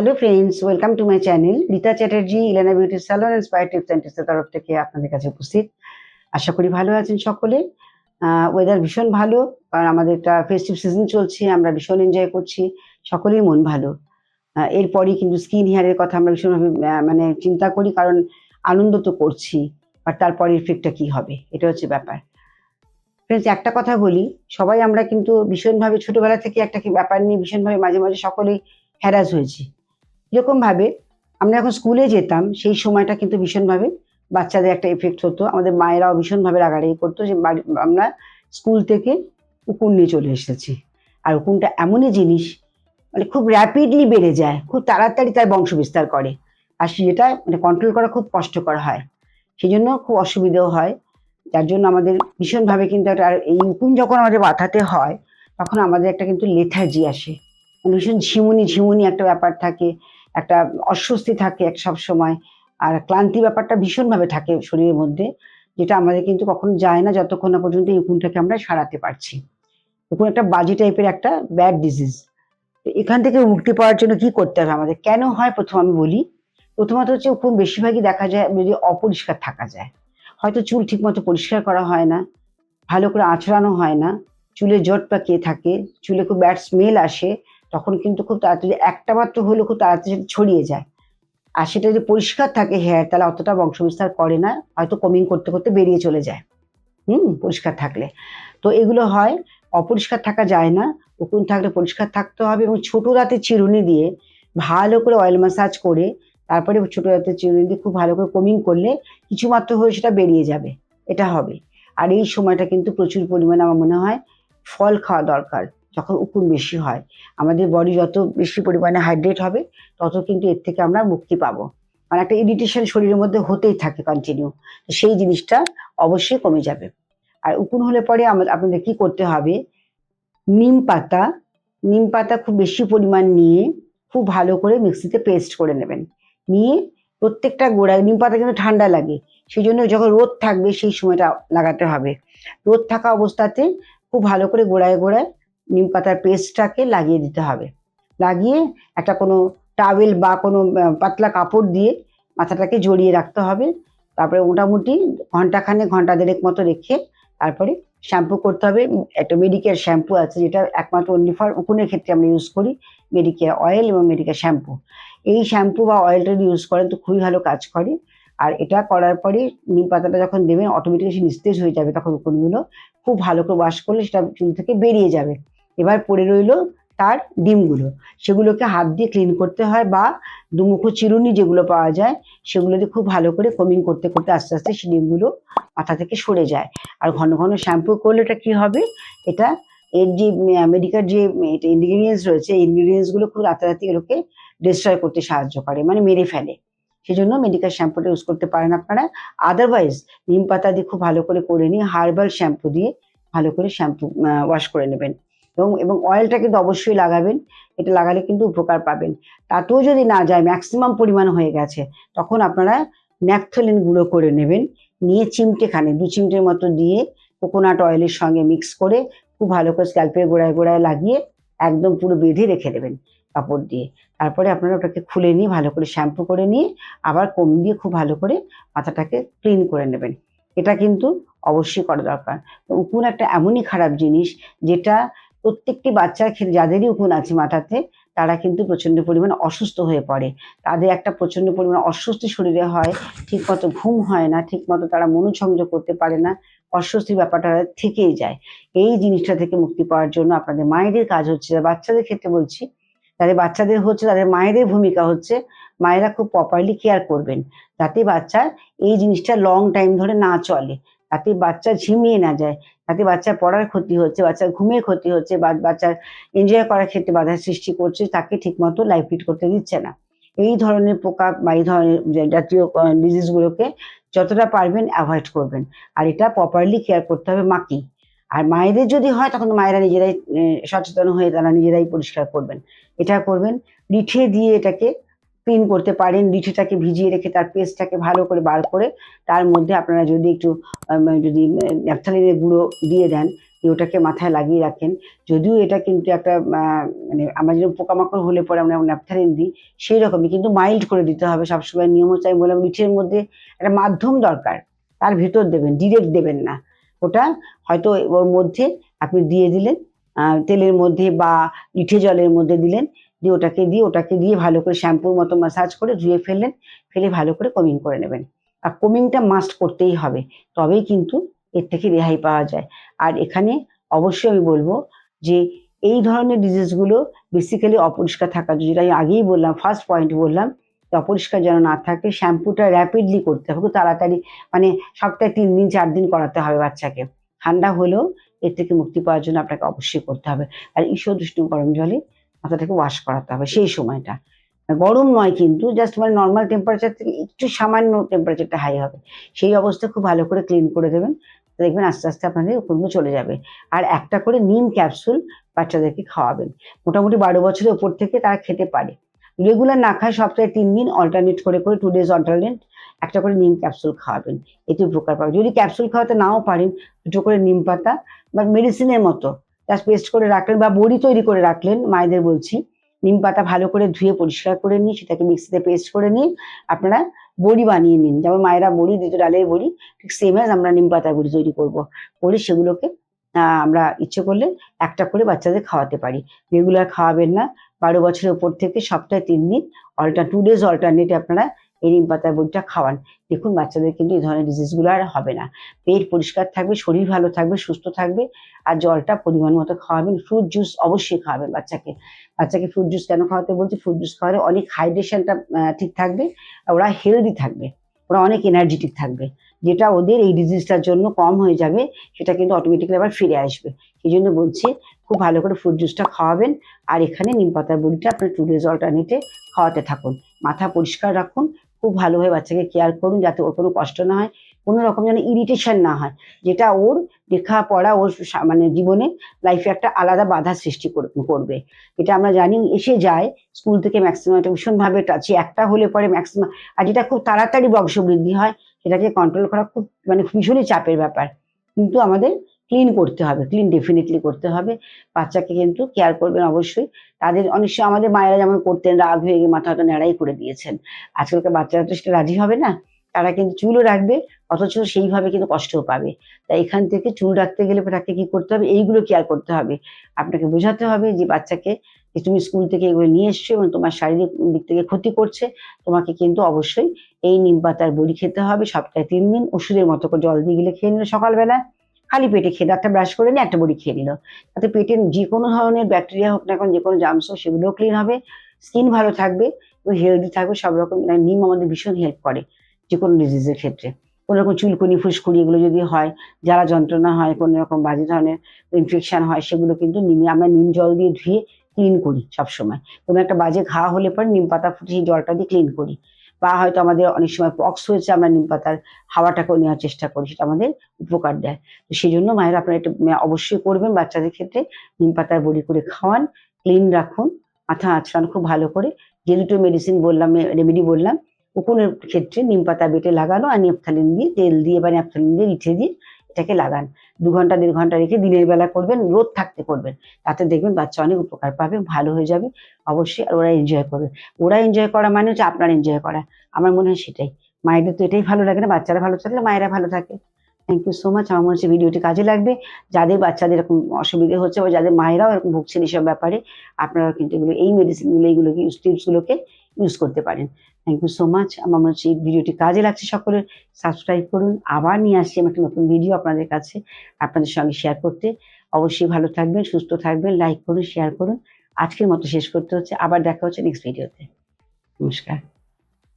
Hello friends welcome to my channel Rita Chatterjee Elena beauty salon inspire tips and টিপসের তরফ থেকে আপনাদের কাছে উপস্থিত। আশা করি ভালো আছেন সকলে। ওয়েদার ভীষণ ভালো কারণ আমাদের একটা ফেস্টিভ সিজন চলছে, আমরা ভীষণ এনজয় করছি সকলেই মন ভালো। এরপরই কিন্তু স্কিন হেয়ারের কথা আমরা ভীষণভাবে মানে চিন্তা করি, কারণ আনন্দ তো করছি, আর তারপরে ইফেক্টটা কি হবে, এটা হচ্ছে ব্যাপার। ফ্রেন্ডস একটা কথা বলি, সবাই আমরা কিন্তু ভীষণভাবে ছোটবেলা থেকে একটা ব্যাপার নিয়ে ভীষণভাবে মাঝে মাঝে সকলেই হ্যারাস হয়েছি। এরকম ভাবে আমরা এখন স্কুলে যেতাম, সেই সময়টা কিন্তু ভীষণভাবে বাচ্চাদের একটা এফেক্ট হতো। আমাদের মায়েরাও ভীষণভাবে রাগারাগি করতো যে আমরা স্কুল থেকে উকুন নিয়ে চলে এসেছি। আর উকুনটা এমনই জিনিস মানে খুব র্যাপিডলি বেড়ে যায়, খুব তাড়াতাড়ি তার বংশ বিস্তার করে। আর সেটা মানে কন্ট্রোল করা খুব কষ্টকর হয়। সেই জন্য খুব অসুবিধেও হয়। যার জন্য আমাদের ভীষণভাবে কিন্তু একটা এই উকুন যখন আমাদের মাথাতে হয়, তখন আমাদের একটা কিন্তু লেথার্জি আসে। মানে ভীষণ ঝিমুনি ঝিমুনি একটা ব্যাপার থাকে। একটা অস্বস্তি থাকে এক সব সময়, আর ক্লান্তি ব্যাপারটা ভীষণভাবে থাকে শরীরের মধ্যে, যেটা আমাদের কিন্তু কখনো যায় না যতক্ষণ না পর্যন্ত এই উকুনটাকে আমরা সারাতে পারছি। উকুন একটা বাজে টাইপের একটা ব্যাড ডিজিজ। এখান থেকে মুক্তি পাওয়ার জন্য কি করতে হবে আমাদের? কেন হয় প্রথম আমি বলি, প্রথমত হচ্ছে উকুন বেশিরভাগই দেখা যায় যদি অপরিষ্কার থাকা যায়। হয়তো চুল ঠিকমতো পরিষ্কার করা হয় না, ভালো করে আঁচড়ানো হয় না, চুলে জট পাকিয়ে থাকে, চুলে খুব ব্যাড স্মেল আসে তখন কিন্তু খুব তাড়াতাড়ি, একটা মাত্র হলেও খুব তাড়াতাড়ি ছড়িয়ে যায়। আর সেটা যদি পরিষ্কার থাকে হেয়ার তাহলে অতটা বংশবিস্তার করে না, হয়তো কমিং করতে করতে বেরিয়ে চলে যায়। হুম, পরিষ্কার থাকলে। তো এগুলো হয়, অপরিষ্কার থাকা যায় না। উকুন থাকলে পরিষ্কার থাকতে হবে এবং ছোট দাঁতে চিরুনি দিয়ে ভালো করে অয়েল ম্যাসাজ করে, তারপরে ছোট দাঁতের চিরুনি দিয়ে খুব ভালো করে কমিং করলে কিছু মাত্র হয়ে সেটা বেরিয়ে যাবে। এটা হবে। আর এই সময়টা কিন্তু প্রচুর পরিমাণে আমার মনে হয় ফল খাওয়া দরকার। যখন উকুন বেশি হয়, আমাদের বডি যত বেশি পরিমাণে হাইড্রেট হবে, তত কিন্তু এর থেকে আমরা মুক্তি পাবো। মানে একটা ইরিটেশন শরীরের মধ্যে হতেই থাকে কন্টিনিউ তো সেই জিনিসটা অবশ্যই কমে যাবে। আর উকুন হলে পরে আপনাদের কি করতে হবে? নিম পাতা নিম পাতা খুব বেশি পরিমাণ নিয়ে খুব ভালো করে মিক্সিতে পেস্ট করে নেবেন। নিয়ে প্রত্যেকটা গোড়ায়, নিম পাতা কিন্তু ঠান্ডা লাগে সেই জন্য যখন রোদ থাকবে সেই সময়টা লাগাতে হবে। রোদ থাকা অবস্থাতে খুব ভালো করে গোড়ায় গোড়ায় নিম পাতার পেস্টটাকে লাগিয়ে দিতে হবে। লাগিয়ে একটা কোনো টাওয়েল বা কোনো পাতলা কাপড় দিয়ে মাথাটাকে জড়িয়ে রাখতে হবে। তারপরে মোটামুটি ঘন্টাখানে ঘণ্টা দেড়েক মতো রেখে তারপরে শ্যাম্পু করতে হবে। একটা মেডিকেয়ার শ্যাম্পু আছে যেটা একমাত্র অনলি ফর উকুনের ক্ষেত্রে আমরা ইউজ করি মেডিকেয়ার অয়েল এবং মেডিকেয়ার শ্যাম্পু এই শ্যাম্পু বা অয়েলটা যদি ইউজ করেন তো খুবই ভালো কাজ করে। আর এটা করার পরে নিম পাতাটা যখন দেবেন অটোমেটিক সে নিস্তেজ হয়ে যাবে তখন উকুনগুলো। খুব ভালো করে ওয়াশ করলে সেটা চুল থেকে বেরিয়ে যাবে। এবার পড়ে রইল তার ডিমগুলো। সেগুলোকে হাত দিয়ে ক্লিন করতে হয় বা দুমুখো চিরুনি যেগুলো পাওয়া যায়, সেগুলো দিয়ে খুব ভালো করে কমিং করতে করতে আস্তে আস্তে সেই ডিমগুলো মাথা থেকে সরে যায়। আর ঘন ঘন শ্যাম্পু করলে এটা কী হবে? এটা এর যে মেডিকেল যে, এটা ইনগ্রিডিয়েন্টস রয়েছে ইনগ্রিডিয়েন্টসগুলো খুব রাতারাতি এগুলোকে ডিস্ট্রয় করতে সাহায্য করে মানে মেরে ফেলে। সেজন্য মেডিকেল শ্যাম্পুটা ইউজ করতে পারেন আপনারা। আদারওয়াইজ নিম পাতা দিয়ে খুব ভালো করে করে নিয়ে হার্বাল শ্যাম্পু দিয়ে ভালো করে শ্যাম্পু ওয়াশ করে নেবেন। এবং এবং অয়েলটা কিন্তু অবশ্যই লাগাবেন। এটা লাগালে কিন্তু উপকার পাবেন। তাতেও যদি না যায় ম্যাক্সিমাম পরিমাণ হয়ে গেছে, তখন আপনারা ন্যাপথলিন গুঁড়ো করে নেবেন। নিয়ে চিমটেখানে দু চিমটের মতো দিয়ে কোকোনাট অয়েলের সঙ্গে মিক্স করে খুব ভালো করে স্ক্যাল্পের গোড়ায় গোড়ায় লাগিয়ে একদম পুরো বেঁধে রেখে দেবেন কাপড় দিয়ে। তারপরে আপনারা ওটাকে খুলে নিয়ে ভালো করে শ্যাম্পু করে নিয়ে আবার কম দিয়ে খুব ভালো করে মাথাটাকে ক্লিন করে নেবেন। এটা কিন্তু অবশ্যই করা দরকার। উকুন একটা এমনই খারাপ জিনিস যেটা প্রত্যেকটি ক্ষেত্রে যাদেরই উকুন আছে মাথাতে, তারা কিন্তু প্রচণ্ড পরিমাণে অসুস্থ হয়ে পড়ে। তাদের একটা প্রচণ্ড পরিমাণে অস্বস্তি শরীরে হয় ঠিক মতো ঘুম হয় না ঠিক মতো তারা মনোসংযোগ করতে পারে না, অস্বস্তির ব্যাপারটা থেকেই যায়। এই জিনিসটা থেকে মুক্তি পাওয়ার জন্য আপনাদের মায়েদের কাজ হচ্ছে বাচ্চাদের ক্ষেত্রে বলছি, যাদের বাচ্চাদের হচ্ছে, তাদের মায়েদের ভূমিকা হচ্ছে, মায়েরা খুব প্রপারলি কেয়ার করবেন, যাতে বাচ্চার এই জিনিসটা লং টাইম ধরে না চলে, যাতে বাচ্চা ঝিমিয়ে না যায় যাতে বাচ্চার পড়ার ক্ষতি হচ্ছে, বাচ্চার ঘুমের ক্ষতি হচ্ছে বাচ্চার এনজয় করার ক্ষেত্রে বাধার সৃষ্টি করছে, তাকে ঠিকমতো লাইফ লিড করতে দিচ্ছে না। এই ধরনের পোকা বা এই ধরনের জাতীয় ডিজিজগুলোকে যতটা পারবেন অ্যাভয়েড করবেন। আর এটা প্রপারলি কেয়ার করতে হবে মাকে। আর মায়েদের যদি হয়, তখন মায়েরা নিজেরাই সচেতন হয়ে তারা নিজেরাই পরিষ্কার করবেন। এটা করবেন রিঠে দিয়ে এটাকে ক্লিন করতে পারেন রিঠেটাকে ভিজিয়ে রেখে তার পেস্টটাকে ভালো করে বার করে তার মধ্যে আপনারা যদি একটু যদি ন্যাপথালিনের গুঁড়ো দিয়ে দেন, দিয়ে ওটাকে মাথায় লাগিয়ে রাখেন। যদিও এটা কিন্তু একটা মানে আমরা যেরকম পোকামাকড় হলে পরে আমরা ন্যাপথালিন দিই সেই রকমই কিন্তু মাইল্ড করে দিতে হবে সবসময়। নিয়ম হচ্ছে আমি বললাম রিঠের মধ্যে একটা মাধ্যম দরকার, তার ভেতর দেবেন ডিরেক্ট দেবেন না। ওটা হয়তো ওর মধ্যে আপনি দিয়ে দিলেন তেলের মধ্যে বা রিঠে জলের মধ্যে দিলেন দিয়ে ওটাকে দিয়ে ওটাকে দিয়ে ভালো করে শ্যাম্পুর মতো মাসাজ করে ধুয়ে ফেললেন, ফেলে ভালো করে কমিং করে নেবেন। আর কমিংটা মাস্ট করতেই হবে, তবেই কিন্তু এর থেকে রেহাই পাওয়া যায়। আর এখানে অবশ্যই আমি বলব যে এই ধরনের ডিজিজগুলো বেসিক্যালি অপরিষ্কার থাকা, যেটা আমি আগেই বললাম ফার্স্ট পয়েন্ট বললাম অপরিষ্কার যেন না থাকে, শ্যাম্পুটা র্যাপিডলি করতে হবে, খুব তাড়াতাড়ি মানে সপ্তাহে তিন দিন, চার দিন করাতে হবে বাচ্চাকে। ঠান্ডা হলেও এর থেকে মুক্তি পাওয়ার জন্য আপনাকে অবশ্যই করতে হবে। আর ঈশ্বর দুষ্টু গরম জলে মাথাটাকে ওয়াশ করাতে হবে, সেই সময়টা। গরম নয় কিন্তু জাস্ট মানে নর্মাল টেম্পারেচার থেকে একটু সামান্য টেম্পারেচারটা হাই হবে। সেই অবস্থা খুব ভালো করে ক্লিন করে দেবেন, দেখবেন আস্তে আস্তে আপনাদের ওপরগুলো চলে যাবে। আর একটা করে নিম ক্যাপসুল বাচ্চাদেরকে খাওয়াবেন। মোটামুটি বারো বছরের ওপর থেকে তারা খেতে পারে। রেগুলার না খায় সপ্তাহে তিন দিন অল্টারনেট করে করে টু ডেজ অল্টারনেট একটা করে নিম ক্যাপসুল খাওয়াবেন। এতে উপকার পাবে যদি ক্যাপসুল খাওয়াতে নাও পারেন, দুটো করে নিম পাতা বা মেডিসিনের মতো জাস্ট পেস্ট করে রাখলেন বা বড়ি তৈরি করে রাখলেন, মায়েদের বলছি। নিম পাতা ভালো করে ধুয়ে পরিষ্কার করে নিয়ে সেটাকে মিক্সিতে পেস্ট করে নিয়ে আপনারা বড়ি বানিয়ে নিন। যেমন মায়েরা বড়ি দিত ডালের বড়ি, ঠিক সেম অ্যাজ আমরা নিম পাতা বড়ি তৈরি করব। করে সেগুলোকে আমরা ইচ্ছে করলে একটা করে বাচ্চাদের খাওয়াতে পারি। রেগুলার খাওয়াবেন না। বারো বছরের উপর থেকে সপ্তাহে তিন দিন অল্টা টু ডেজ অল্টারনেটে আপনারা এই নিম পাতার বড়িটা খাওয়ান। দেখুন, বাচ্চাদের কিন্তু এই ধরনের ডিজিজগুলো আর হবে না। পেট পরিষ্কার থাকবে, শরীর ভালো থাকবে, সুস্থ থাকবে, আর জলটা পরিমাণ মতো খাওয়াবেন। ফ্রুট জুস অবশ্যই খাওয়াবেন বাচ্চাকে। বাচ্চাকে ফ্রুট জুস কেন খাওয়াতে বলছি? ফ্রুট জুস খাওয়ালে অনেক হাইড্রেশনটা ঠিক থাকবে, আর ওরা হেলদি থাকবে। ওরা অনেক এনার্জেটিক থাকবে। যেটা ওদের এই ডিজিজটার জন্য কম হয়ে যাবে, সেটা কিন্তু অটোমেটিক্যালি আবার ফিরে আসবে। সেই জন্য বলছি, খুব ভালো করে ফ্রুট জুসটা খাওয়াবেন, আর এখানে নিম পাতার বড়িটা আপনার টু ডেজ অল্টারনেটে খাওয়াতে থাকুন। মাথা পরিষ্কার রাখুন খুব ভালোভাবে বাচ্চাকে কেয়ার করুন যাতে ওর কোনো কষ্ট না হয়, কোনো রকম যেন ইরিটেশন না হয়। যেটা ওর লেখাপড়া, ওর মানে জীবনে লাইফে একটা আলাদা বাধা সৃষ্টি কর- করবে। এটা আমরা জানি এসে যায় স্কুল থেকে ম্যাক্সিমাম এটা ভীষণভাবে টাচি একটা হলে পরে ম্যাক্সিমাম আর যেটা খুব তাড়াতাড়ি বংশবৃদ্ধি হয়, সেটাকে কন্ট্রোল করা খুব মানে ভীষণই চাপের ব্যাপার। কিন্তু আমাদের ক্লিন করতে হবে ক্লিন ডেফিনেটলি করতে হবে। বাচ্চাকে কিন্তু কেয়ার করবেন অবশ্যই। তাদের অনেক সময় আমাদের মায়েরা যেমন করতেন, রাগ হয়ে গিয়ে মাথাটা নেড়াই করে দিয়েছেন। আজকালকার বাচ্চারা তো সেটা রাজি হবে না। তারা কিন্তু চুলও রাখবে, অথচ সেইভাবে কিন্তু কষ্টও পাবে। তাই এখান থেকে চুল রাখতে গেলে তাকে কি করতে হবে? এইগুলো কেয়ার করতে হবে। আপনাকে বোঝাতে হবে যে বাচ্চাকে তুমি স্কুল থেকে এগুলো নিয়ে এসছো এবং তোমার শারীরিক দিক থেকে ক্ষতি করছে, তোমাকে কিন্তু অবশ্যই এই নিম পাতার বড়ি খেতে হবে। সপ্তাহে তিন দিন ওষুধের মতো করে জল দিয়ে গেলে খেয়ে নিলে সকালবেলা। খালি পেটে খেয়ে একটা ব্রাশ করে নিয়ে একটা বড়ি খেয়ে নিল। তাতে পেটের যে কোনো ধরনের ব্যাকটেরিয়া হোক না এখন যে কোনো জামস হোক, সেগুলোও ক্লিন হবে। স্কিন ভালো থাকবে এবং হেলদি থাকবে, সব রকম মানে নিম আমাদের ভীষণ হেল্প করে যে কোনো ডিজিজের ক্ষেত্রে। কোনো রকম চুলকুনি ফুসকুড়ি এগুলো যদি হয় যারা যন্ত্রণা হয়, কোনো রকম বাজে ধরনের ইনফেকশন হয়, সেগুলো কিন্তু নিমে আমরা নিম জল দিয়ে ধুয়ে ক্লিন করি সবসময়। কোনো একটা বাজে ঘা হলে পরে নিম পাতা ফুটিয়ে জলটা দিয়ে ক্লিন করি। বা হয়তো আমাদের অনেক সময় পক্স হয়েছে, আমরা নিম পাতার হাওয়াটাকেও নেওয়ার চেষ্টা করি, সেটা আমাদের উপকার দেয়। তো সেই জন্য মায়েরা আপনারা একটু অবশ্যই করবেন, বাচ্চাদের ক্ষেত্রে নিম পাতার বড়ি করে খাওয়ান ক্লিন রাখুন, মাথা আঁচড়ান খুব ভালো করে। যে দুটো মেডিসিন বললাম রেমেডি বললাম উকুনের ক্ষেত্রে নিম পাতা বেটে লাগানো আর নেপথালিন দিয়ে তেল দিয়ে বা নেপথালিন দিয়ে রিঠে দিয়ে এটাকে লাগান। দু ঘণ্টা, দেড় ঘণ্টা রেখে দিনের বেলা করবেন, রোদ থাকতে করবেন। তাতে দেখবেন বাচ্চা অনেক উপকার পাবে, ভালো হয়ে যাবে, অবশ্যই আর ওরা এনজয় করবে। ওরা এনজয় করা মানে হচ্ছে আপনার এনজয় করা। আমার মনে হয় সেটাই। মায়েদের তো এটাই ভালো লাগে না, বাচ্চারা ভালো থাকলে মায়েরা ভালো থাকে। থ্যাংক ইউ সো মাচ আমার মনে হচ্ছে ভিডিওটি কাজে লাগবে। যাদের বাচ্চাদের এরকম অসুবিধে হচ্ছে বা যাদের মায়েরাও এরকম ভুগছেন এইসব ব্যাপারে আপনারা কিন্তু এগুলো, এই মেডিসিনগুলো এইগুলোকে ইউজ টিপসগুলোকে ইউজ করতে পারেন। থ্যাংক ইউ সো মাচ আমার মনে হচ্ছে এই ভিডিওটি কাজে লাগছে সকলের। সাবস্ক্রাইব করুন। আবার নিয়ে আসছি আমি একটা নতুন ভিডিও আপনাদের কাছে, আপনাদের সঙ্গে শেয়ার করতে। অবশ্যই ভালো থাকবেন, সুস্থ থাকবেন লাইক করুন শেয়ার করুন। আজকের মতো শেষ করতে হচ্ছে। আবার দেখা হচ্ছে নেক্সট ভিডিওতে নমস্কার।